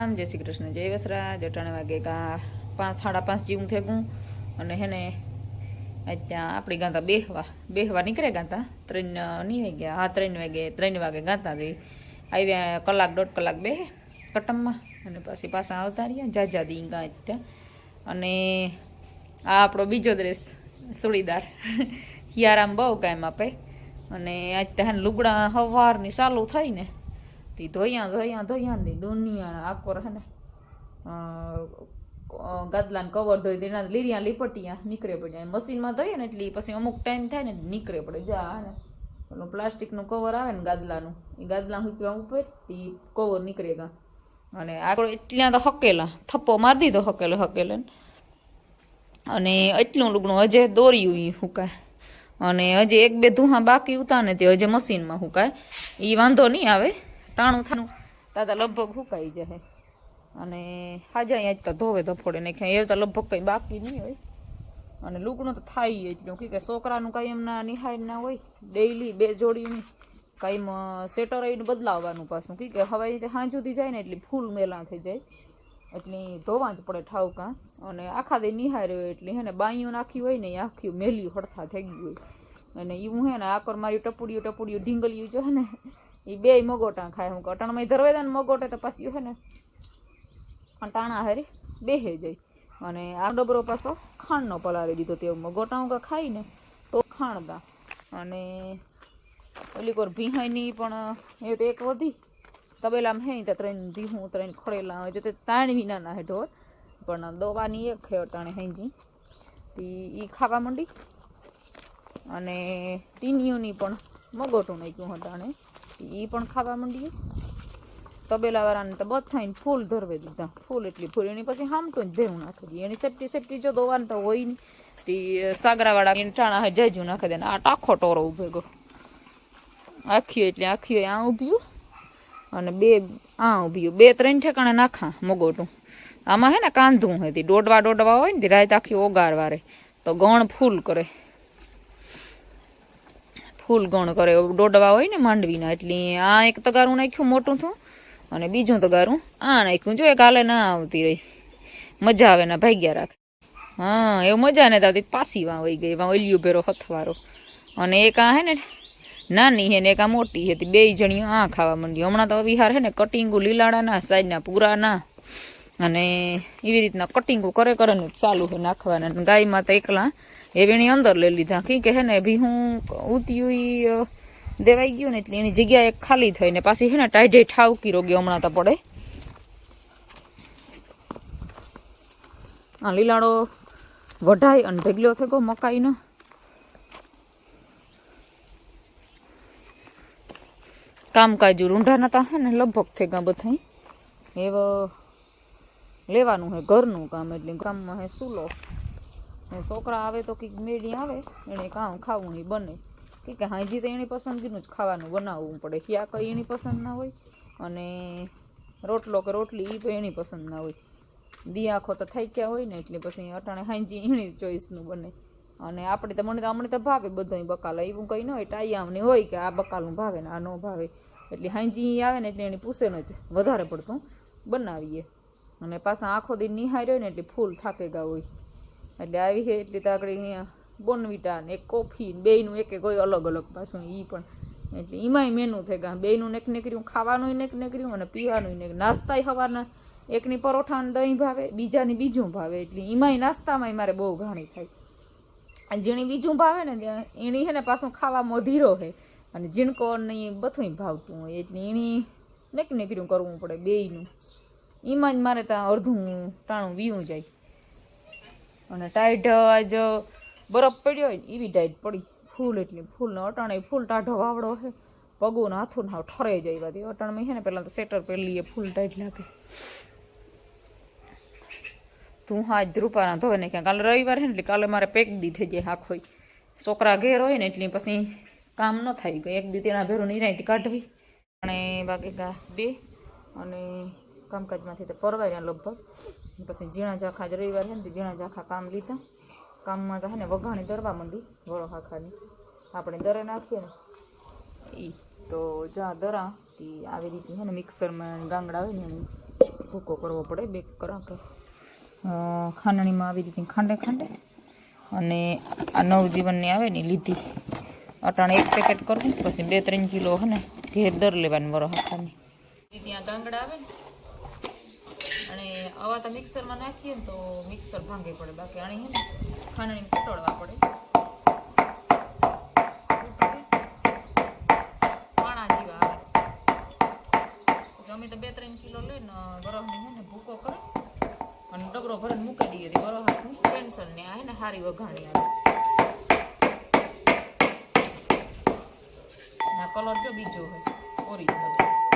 આમ જય શ્રી કૃષ્ણ, જય વસરા જટાણે વાગે કા પાંચ, સાડા પાંચ જેવું થઈ ગયું. અને હેને ત્યાં આપણી ગાતા બેહવા બેહવા નીકળે ગાતા. ત્રણ નહીં વાગ્યા, હા, ત્રણ વાગે ત્રણ વાગે ગાતા હતી આવ્યા કલાક, દોઢ કલાક બે કટમમાં. અને પછી પાછા આવતા રહ્યા જાજા દી ગા ત્યાં. અને આ આપણો બીજો ડ્રેસ સુડીદાર હિયારામ બહુ કાયમ આપે. અને આજ ત્યાં લુગડા સવારની ચાલુ થઈ ને તી ધોયા ધોયા ધોયા ને દુનિયા આકોર હે ને. ગાદલાને કવર ધોઈ તેના લીરિયા લીપટિયા નીકળે પડે મશીનમાં ધોઈએ ને એટલે પછી અમુક ટાઈમ થાય ને નીકળે પડે. જા ને. પેલું પ્લાસ્ટિકનું કવર આવે ને ગાદલાનું એ ગાદલા મૂકવા ઉપર તે કવર નીકળે ગા. અને આગળ એટલા તો હકેલા, થપ્પો મારી દીધો હકેલો, હકેલે અને એટલું લુગણું હજે દોર્યું એ હુકાય. અને હજે એક બે ધુહા બાકી ઉતા ને તે હજે મશીનમાં હુકાય. એ વાંધો નહીં આવે. ટાણું થાનું દાદા લગભગ હુકાઈ જાય અને હાજા અહીંયા તો ધોવે ધફોડે ને ક્યાંય એ તો લગભગ કંઈ બાકી નહીં હોય. અને લૂકણું તો થાય જ કેમ કે છોકરાનું કાંઈ એમના નિહાળ ના હોય. ડેઈલી બે જોડીની કાંઈ સેટર આવીને બદલાવવાનું પાછું. કે હવાઈ રીતે સુધી જાય ને એટલે ફૂલ મેલા થઈ જાય. એટલે ધોવા જ પડે ઠાવકા. અને આખા દે નિહાળ્યો હોય એટલે હે ને બાઈઓ નાખી હોય ને એ આખી મેલી હડથા થઈ ગયું હોય. અને એવું હે ને આકર મારી ટપુડિયું ટપુડિયું ઢીંગલિયું જો ને એ બે મગોટા ખાય હું અટાણમાં ધરવે દે ને મગોટે તો પાછી હે ને ટાણા હારી બેહે જાય અને આ ડબરો પાછો ખાંડનો પલાળી દીધો તેવું મગોટા હું ખાઈને તો ખાણતા. અને ઓલી કોર ભીહાઈની પણ એ તો એક વધી. તબેલામાં હે તો ત્રણ ભીહું, ત્રણ ખડેલા હોય તો તાણ વિના ના હે ઢોર પણ દવાની એક હે અટાણે હેંજી. તી ઈ ખાવા માંડી. અને ટીનિયુની પણ મગોટું નાખ્યું અટાણે. ઈ પણ ખાવા માંડીએ. તબેલાવાળાને તો બધાને ફૂલ ધરવે દીધા. ફૂલ એટલી ફૂલ. એની પછી હામટું જ ભેરું નાખી દઈએ. એની સેફટી સેફટી જો દોવાનું તો હોય નહીં તે સાગરાવાળા એને ટાણા જાજુ નાખી દે આ ટાખો ટોરો ઉભે ગયો. આખી એટલે આખી આ ઊભ્યું અને બે, આ ઊભ્યું બે, ત્રણ ઠેકાણે નાખા મગોટું. આમાં હે ને કાંધું હતી દોડવા દોડવા હોય ને રાત આખી ઓગારવા રે. તો ગણ ફૂલ કરે. ફૂલ ગણ કરે. દોડવા હોય ને માંડવીના, એટલે આ એક તગારું નાખ્યું, મોટું થયું, અને બીજું તગારું આ નાખ્યું. જો એક હાલે ના આવતી રહી. મજા આવે ના ભાગ્યા રાખે. હા, એવું મજા નથી આવતી. પાસી વાં વહી ગઈ વાં ઓલિયો ભેરો હથવારો. અને એક આ હે ને, નાની હે ને એક આ મોટી હતી બે જણીઓ આ ખાવા માંડી હમણાં તો વિહાર હે ને, કટિંગો લીલાડાના સાઈડના પૂરાના. અને એવી રીતના કટિંગો કરે કરે ને ચાલુ છે નાખવાના. ગાયમાં તો એકલા એ વેણી અંદર લઈ લીધા. કંઈ કે હે ને, ભી હું ઉત્યું દેવાઈ ગયું ને એટલે એની જગ્યા ખાલી થઈ ને પાછી હે ને ટાઈઢે ઠાવકી રોગી હમણાં તો પડે. આ લીલાડો વઢાઈ અને ઢગલો થઈ ગયો મકાઈનો. કામકાજ રૂંઢા નતા હે ને, લગભગ થઈ ગયા બધા એવો લેવાનું હે ઘરનું કામ, એટલે કામમાં હે સુલો. છોકરા આવે તો કંઈક મેળી આવે એને કામ ખાવું નહીં બને. ઠીક કે હાજી તો એની પસંદગીનું જ ખાવાનું બનાવવું પડે. યા કંઈ એની પસંદ ના હોય, અને રોટલો કે રોટલી એ તો એની પસંદ ના હોય. દી તો થઈ ગયા હોય ને, એટલે પછી અટાણે હાંજી એની ચોઈસનું બને. અને આપણે તો, મને તો, હમણાં તો ભાવે બધા બકાલો. એવું કંઈ ન હોય ટાઈયામની હોય કે આ બકાલું ભાવે ને આ ન ભાવે. એટલે હાંજી આવે ને, એટલે એની પૂછે જ, વધારે પડતું બનાવીએ. અને પાછા આખો દિન નિહાર્યો ને, એટલે ફૂલ થાકેગા હોય. એટલે આવી છે એટલી તાકડી અહીંયા બોનવીટા ને એક કોફી બેયનું એક એક હોય અલગ અલગ પાછું એ પણ. એટલે એમાંય મેનુ થઈ ગયા બેયનું નેક નીકળ્યું ખાવાનું નેક નીકળ્યું અને પીવાનું નેક નાસ્તાય હવાના એકની પરોઠા ને દહીં ભાવે, બીજાની બીજું ભાવે. એટલે એમાંય નાસ્તામાંય મારે બહુ ઘાણી થાય. અને જેણી બીજું ભાવે ને એની છે ને પાછું ખાવામાં ધીરો છે. અને જીણકો ને એ બધું ભાવતું હોય. એટલે એની નેક નીકળ્યું કરવું પડે બેયનું. એમાં જ મારે ત્યાં અડધું ટાણું વીવું જાય. અને ટાઈટ આજ બરફ પડ્યો હોય એવી ટાઈટ પડી. ફૂલ એટલી ફૂલ ને અટાણે ફૂલ ટાઢો વાવડો હે પગો ને હાથો હાવ ઠરે જાય વાતી અટાણમાં છે ને પહેલાં તો સેટર પહેરલી એ ફૂલ ટાઈટ લાગે. તું હા ધ્રુપાના ધોવે ને ક્યાં? કાલે રવિવાર છે ને, એટલે કાલે મારે પેક દી થઈ જાય આખો છોકરા ઘેર હોય ને, એટલે પછી કામ ન થાય કે એક દી તેના ભેરું નિરાયથી કાઢવી. અને બાકી બે. અને કામકાજમાંથી તો પરવાર્યા લગભગ. પછી ઝીણા ઝાખા જ રવિવાર છે ને ઝીણા ઝાખા કામ લીધા. કામમાં તો હે ને, વઘાણી દરવા માંડી, વળો હાખાની. આપણે દરે નાખીએ ને એ તો જ્યાં દરા એ આવી રીતે હે ને, મિક્સરમાં ગાંગડા આવે ને ભૂકો કરવો પડે બે કરા તો ખાંડણીમાં આવી રીતે ખાંડે ખાંડે, અને આ નવજીવનની આવે ને લીધી. અટાણે એક પેકેટ કરવું, પછી બે ત્રણ કિલો હે ને, ઘેર દર લેવાની વરો હાથાની ત્યાં ગાંગડા આવે ને અને આવા તો મિક્સરમાં નાખીએ ને તો મિક્સર ભાંગે પડે. બાકી આણી ખાંડણી કટોળવા પડે. પાણા જેવા આવે. અમે તો બે ત્રણ કિલો લઈને બરફની હે ને ભૂકો કરે અને ડબરો ભરીને મૂકી દઈએ. તો બરફ હાથનું ટેન્શન ને આ ને હારી વઘાણી આવે. આ કલર જો બીજો હોય, ઓરિજિનલ.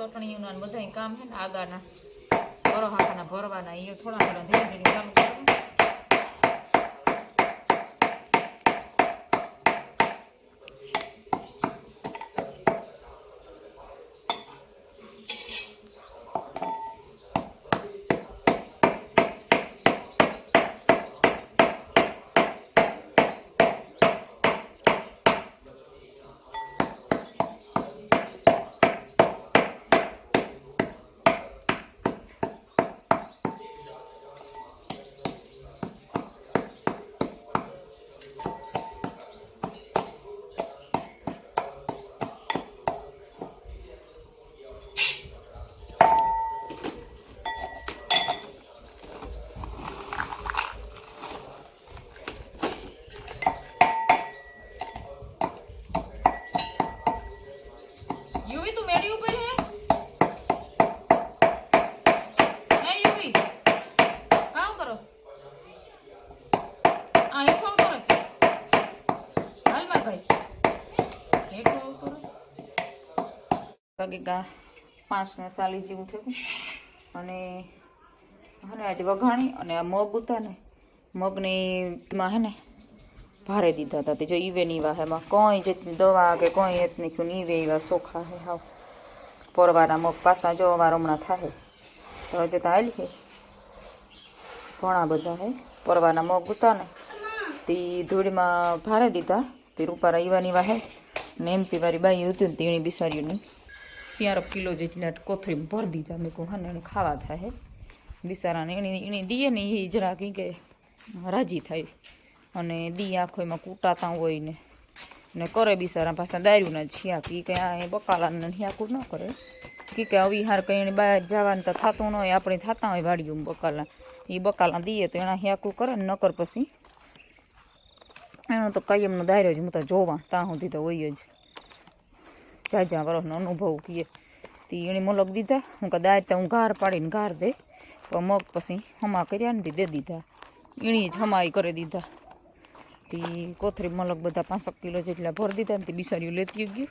અડદર ને ચટણી ને બધા કામ છે ને આગાના ભરો હાથના ભરવાના એ થોડા થોડા ધીરે ધીરે ચાલુ કરવાનું યુવી તું મેડી ઉપર હે હે યુવી કામ કરો આ હેઠો આવતો રે હાલ માર ભાઈ હેઠો આવતો રે વાગે ગા પાંચ સાલી જેવું થયું. અને હને આજે વઘાણી અને આ મગ ઉતા ને. મગનીમાં હે ને ભારે દીધા હતા. તે જો ઈવે ની વાહ એમાં કોઈ જેટલી દવા કે કોઈ એતની ક્યું ઈવે એવા સોખા હે હાવ. પરવાના મગ પાસા જો અવાર હમણાં થાય તો હજે તો હાલી ઘણા બધા હે. પરવાના મગ ઉતાને તે ધૂળમાં ભારે દીધા. તે રૂપારા ઈવાની વાહે ને એમ પીવારી બાઈ હતી ને તેણી બિસારીઓની સિયારપ કિલો જેટલા કોથળી ભરી દીધા મેં કહું હા ને એને ખાવા થાય હે બિસારાને એની એની દીએ ને એ જરા કંઈ કે રાજી થાય અને દી આખો એમાં કૂટાતા હોય ને ને કરે બિસારા પાછા દારૂના છિયા કી કે આ એ બકાલાને હિયાકું ન કરે કી કે આવી હાર કંઈ એની બહાર જવાનું તો થતું ન હોય આપણે થતા હોય વાડીયું બકાલા એ બકાલા દઈએ તો એના હિયાકું કરે ને નકર પછી એનો તો કાયમનો દાયરો જ હું તો જોવા ત્યાં સુધી તો હોય જ જાજા વર્ષનો અનુભવ કીએ. તી એણે મલક દીધા. હું કે દાર તો હું ઘાર પાડીને ઘાર દે. તો મગ પછી હમા કર્યા ને દે દીધા. એણી જ હમાઈ કરી દીધા. તે કોથરી મલક બધા પાંસઠ કિલો જેટલા ભરી દીધા ને તે બિસારીઓ લેતી ગયું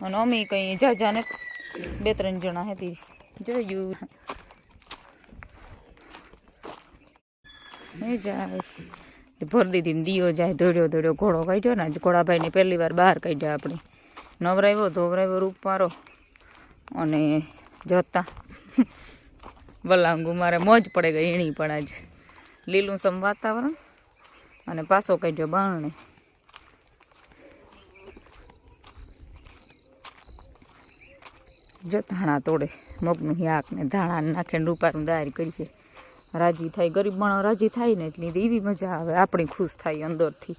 અને અમે કંઈ જાજા ને બે ત્રણ જણા હતી જોયું. એ જાય. ભરી દીધી દીયો જાય, દોડ્યો દોડ્યો, ઘોડો કાઢ્યો ને આજ ઘોડાભાઈને પહેલી વાર બહાર કાઢ્યા આપણે. નવરાવ્યો, ધોવરાવ્યો રૂપારો અને જતા. બલાંગુ મારે મોજ પડે ગઈ એણી પણ આજે. લીલું સમ વાતાવરણ અને પાછો કાઢ્યો બારણે. જથાણા તોડે, મગનું શાક ને ધાણા નાખીને રૂપારું દારી કરીએ. રાજી થાય, ગરીબ માણો રાજી થાય ને એટલી એવી મજા આવે, આપણી ખુશ થાય અંદરથી.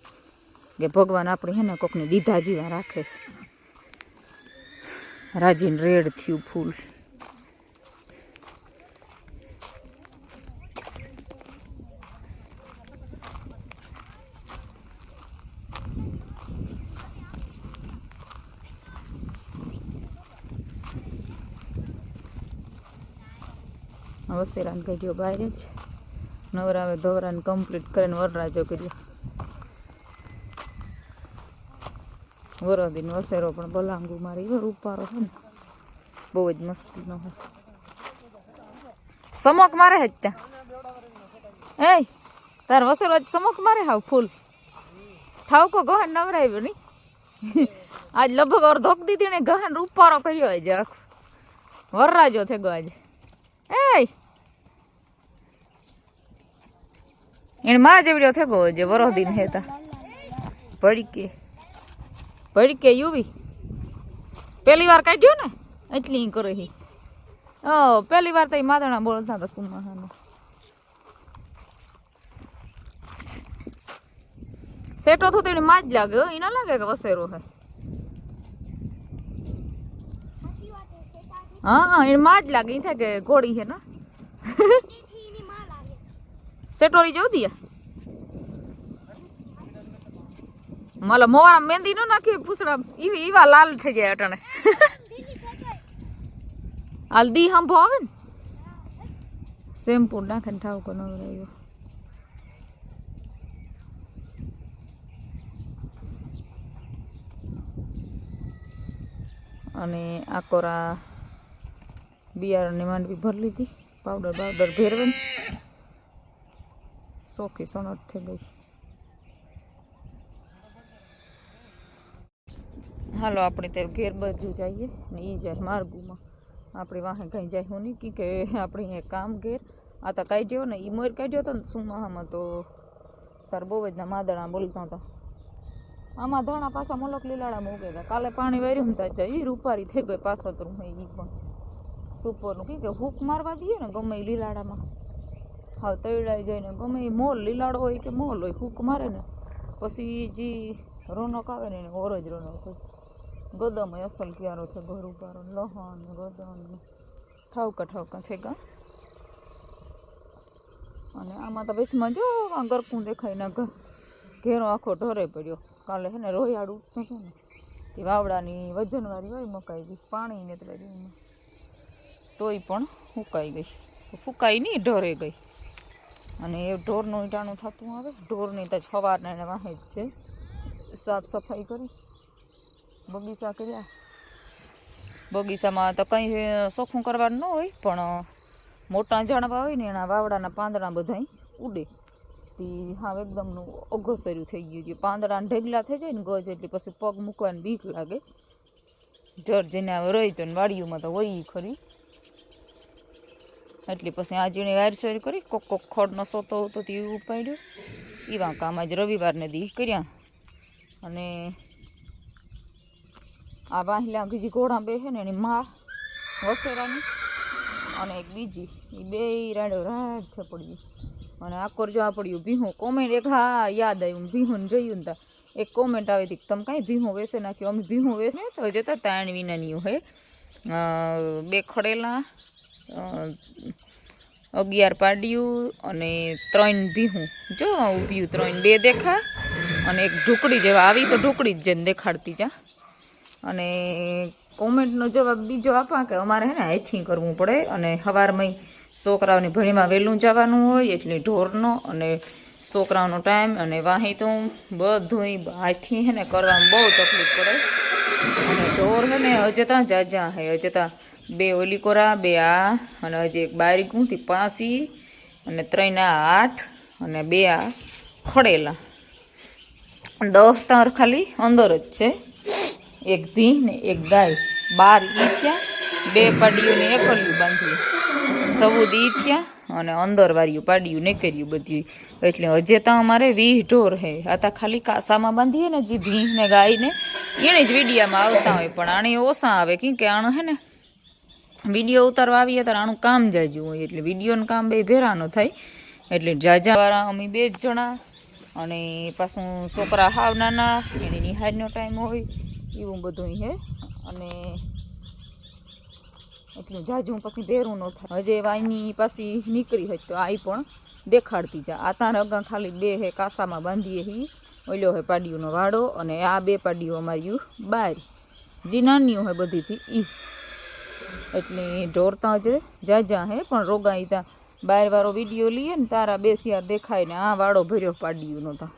કે ભગવાન આપણી હે ને કોકને દીધા જીવા રાખે. રાજીને રેડ થયું ફૂલ. વસેરાને કાઢ્યો બહાર જ. નવરાવે ધોવરાને કમ્પ્લીટ કરીને વરરાજો કર્યો. વરદીને વસેરો પણ બલાંગુ મારી એવો રૂપારો છે ને. બહુ જ મસ્તીનો હોય સમક મારે જ ત્યાં? એ તાર વસેરો જ સમક મારે હાવ ફૂલ? ઠાવકો ગહન નવરાવ્યો નહીં? આજ લગભગ અડધોક દીધી ને ગહન રૂપારો કર્યો આજે આખો. વરરાજો થઈ ગયો આજે. એ એને માં જેવડ્યો થયો જે વરોદીન હેતા. પડી કે ભડકે યુવી. પહેલી વાર કાઢ્યો ને? એટલી કરે હી. ઓ પહેલી વાર તો એ માદણા બોલતા હતા સુમાહાને. સેટો થતો એને માં જ લાગે એ ના લાગે કે વસેરો હે. હા હા એને માં જ લાગે એ થાય કે ઘોડી હે ને? સેટોરી જવું દિયા માલા મોવારા મહેંદી નું નાખી, પૂછડા એવી એવા લાલ થઈ જાય અટાણે. હલ્દી હંભો આવે ને? શેમ્પુ નાખે ને ઠાવકો ન રહ્યો અને આ કોરા બિયારણની માંડવી ભરી લીધી. પાવડર બાવડર ભેરવે સોખી સોનત થઈ ગઈ. હાલો, આપણે તે ઘેર બાજુ જઈએ ને એ જાય માર્ગુમાં. આપણે વાહે કંઈ જાય હું નહીં કી આપણે અહીંયા કામ ઘેર. આ તો કાઢ્યો ને એ મોર કાઢ્યો હતો ને સુમાહામાં તો તાર બહુ જ માદણા બોલતા હતા. આમાં ધાણા પાછા મોલક લીલાડા મૂકે ગયા. કાલે પાણી વાર્યું ને ત્યાં એ રૂપારી થઈ ગઈ પાછોતરું હોય એ પણ. સુપરનું કી હૂક મારવા દઈએ ને ગમે એ લીલાડામાં હા જાય ને ગમે એ મોલ લીલાડો હોય કે મોલ હોય હૂક મારે ને, પછી જે રોનક આવે ને એને ઓર જ રોનક હોય. ગદમ અસલ ક્યારો છે? ઘર ઉપારો લહણ, ગોદમ. ઠાવકા ઠાવકા થઈ ગયા અને આમાં તો બેસમાં જો આ ગરકું દેખાય ને ઘર. ઘેરો આખો ઢોરે પડ્યો. કાલે છે ને રોયાડ ઉઠતું હતું ને. તે વાવડાની વજનવાળી હોય મકાઈ ગઈ. પાણી ને એટલે તોય પણ ફૂંકાઈ ગઈ. ફૂંકાઈ નહીં ઢોરે ગઈ. અને એ ઢોરનું ઈટાણું થતું આવે. ઢોરની તો સવારના એને વાહે જ છે. સાફ સફાઈ કરી. બગીચા કર્યા. બગીચામાં તો કંઈ ચોખ્ખું કરવાનું ન હોય, પણ મોટા ઝાડવા હોય ને એના વાવડાના પાંદડા બધાય ઉડે. તે હા એકદમનું અઘસર્યું થઈ ગયું છે. પાંદડાને ઢેગલા થઈ જાય ને ગજ એટલે પછી પગ મૂકવાની બીક લાગે. જર જેને રહી તો વાડીઓમાં તો હોય ખરી. એટલે પછી આ જેણે વારસોર કરી, કોક કોક ખડનો સોતો હતો તે ઉપાડ્યો. એવા કામ આજ રવિવારને દી કર્યા. અને આ વાહિલા બીજી ઘોડા બે છે ને એની માં વસેરાની અને એક બીજી. એ બે રાડો રાડ થઈ પડ્યું અને આકોર જો આ પડ્યું ભીહું કોમેન્ટ એક હા, યાદ આવ્યું, ભીહું જોયું ને એક કોમેન્ટ આવી હતી તમે કાંઈ ભીહું વેસે નાખ્યું? અમે ભીહું વેસે ને તો જતા તાણ વિનાની હે બે ખડેલા અગિયાર પાડ્યું અને ત્રણ ભીહું. જો ઊભ્યું ત્રણ, બે દેખા અને એક ઢુકડી જેવા. આવી તો ઢુકડી જ જેને દેખાડતી જા. અને કોમેન્ટનો જવાબ બીજો આપવા કે અમારે હે ને હાથથી કરવું પડે અને સવારમાં છોકરાઓની ભણીમાં વહેલું જવાનું હોય, એટલે ઢોરનો અને છોકરાઓનો ટાઈમ અને વાહી તો બધું હાથથી હે ને કરવામાં બહુ તકલીફ પડે. અને ઢોર હે ને અજતા જાજા હે અજતા બે ઓલી કોરા બે આ, અને હજી એક બારી ગુંથી પાસી, અને ત્રણ આઠ અને બે આ ખડેલા. દસ તાર ખાલી અંદર જ છે. એક ભીંહ ને એક ગાય. બાર ઈ બે ને એકલિયું બાંધ્યું. સબુદ ઈ અને અંદર વાળ્યું પાડ્યું ને કર્યું બધું. એટલે હજે તો અમારે વીહ ઢોર હે. આ તો ખાલી કાસામાં બાંધીએ ને જે ભીંહ ને ગાય ને, એને જ વિડીયામાં આવતા હોય. પણ આણે ઓછા આવે, કેમ કે આણું હે ને, વીડિયો ઉતારવા આવીએ ત્યારે આનું કામ જાજુ હોય. એટલે વિડીયોનું કામ બે ભેરાનો થાય. એટલે જાજા વાળા અમે બે જ જણા અને પાછું છોકરા હાવ નાના, એની નિહાળનો ટાઈમ હોય. એવું બધું હે. અને એટલું જાજું પછી ભેરું ન થાય. હજે વાયની પાછી નીકળી હોય તો આઈ પણ દેખાડતી જા. આ તાર અગા ખાલી બે હે કાસામાં બાંધીએ હી. ઓલ્યો હે પાડીઓનો વાડો અને આ બે પાડીઓ અમારી બાર. જે નાની હોય બધીથી ઈ. એટલે ઢોરતા ત્યાં જ જાજા હે, પણ રોગાઈ ત્યાં બાર વાળો વીડિયો લઈએ ને તારા બે શિયાર દેખાય ને આ વાડો ભર્યો પાડીઓનો તા.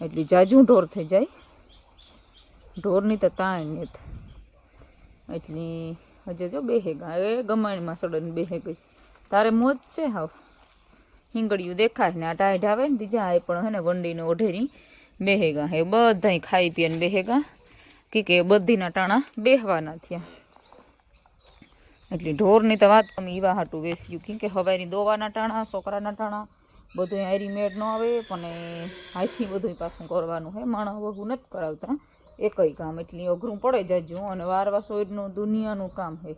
એટલે જાજું ઢોર થઈ જાય. ઢોરની તો તાણ નહીં એટલે હજે જો બેહે ગા એ ગમાણીમાં સડન બેહે ગઈ તારે મોજ છે હાવ. હિંગડિયું દેખાય ને આ ટાઈટ આવે ને બીજા આય પણ હે ને વંડીને ઓઢેરી બેહેગા હે બધા ખાઈ પીને બેહેગા કે કે બધીના ટાણા બેહવાના થયા. એટલે ઢોરની તો વાત તમે ઈવા હાટું વેસ્યું. કેમ કે હવારી દોવાના ટાણા, છોકરાના ટાણા બધું હારી ન આવે, પણ હાથથી બધું પાછું કરવાનું હે. માણસ બહુ નથી કરાવતા. એકય કામ, એટલી અઘરું પડે જાજુ અને વારવા સોયનું દુનિયાનું કામ છે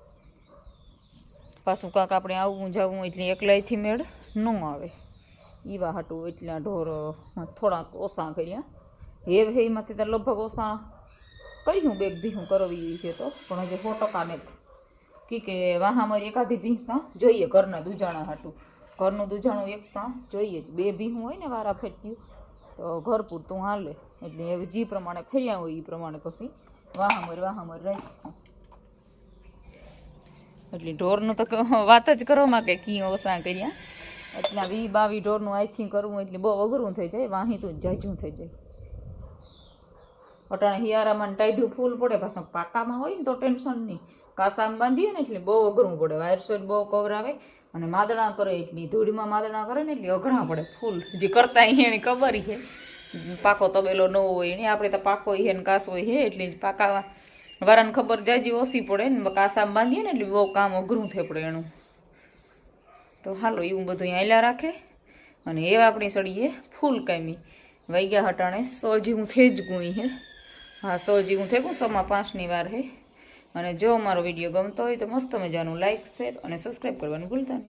પાછું કાંક આપણે આવવું જવું એટલે એકલાયથી મેળ ન આવે. ઈવા હાટું એટલા ઢોર થોડાક ઓછા કર્યા. હેવ હેમાંથી તો લગભગ ઓછા કર્યું બેગ ભીહું કરવી છે તો, પણ હજી સો ટકા નથી. કી વાહામાં એકાદી ભીંતા જોઈએ ઘરના દુજાણા હાટું. ઘરનું દૂજાણું એકતા જોઈએ જ. બે ભીહું હોય ને વારા ફેટ્યું, તો ઘર પૂરતું હાલે. એટલે હવે જે પ્રમાણે ફેર્યા હોય એ પ્રમાણે પછી વાહમર વાહમર વાહા એટલે ઢોરનું તો વાત જ કરવામાં કે કી ઓસા કર્યા. એટલે વી બાવી ઢોરનું આઈથી કરવું એટલે બહુ અઘરું થઈ જાય વાહી તો જાજું થઈ જાય. અટાણે હિયારામાં ટાઈઢું ફૂલ પડે પાછા પાકામાં હોય ને તો ટેન્શન નહીં. કાસામાં બાંધીએ ને એટલે બહુ અઘરું પડે વાયર સોઈડ બહુ કવરાવે અને માદણા કરે એટલી ધૂળમાં માદણા કરે ને એટલે અઘરા પડે ફૂલ. જે કરતા એની ખબર છે. પાકો તબેલો ન હોય, ને આપણે તો પાકો હે ને કાસો હે, એટલે જ પાકા વારાને ખબર જાજી ઓછી પડે ને કાસા બાંધીએ ને એટલે બહુ કામ અઘરું થઈ પડે એનું. તો હાલો, એવું બધું હાલ્યા રાખે. અને એવા આપણી સળીએ ફૂલ કામી વૈગ્યા હટાણે સો જેવું થઈ જ ગુઈ હે. હા સો હું થઈ ગયું સોમાં પાંચની વાર હે. અને જો મારો વીડિયો ગમતો હોય તો મસ્ત મજાનું લાઇક શેર અને સબસ્ક્રાઈબ કરવાનું ભૂલતા નહીં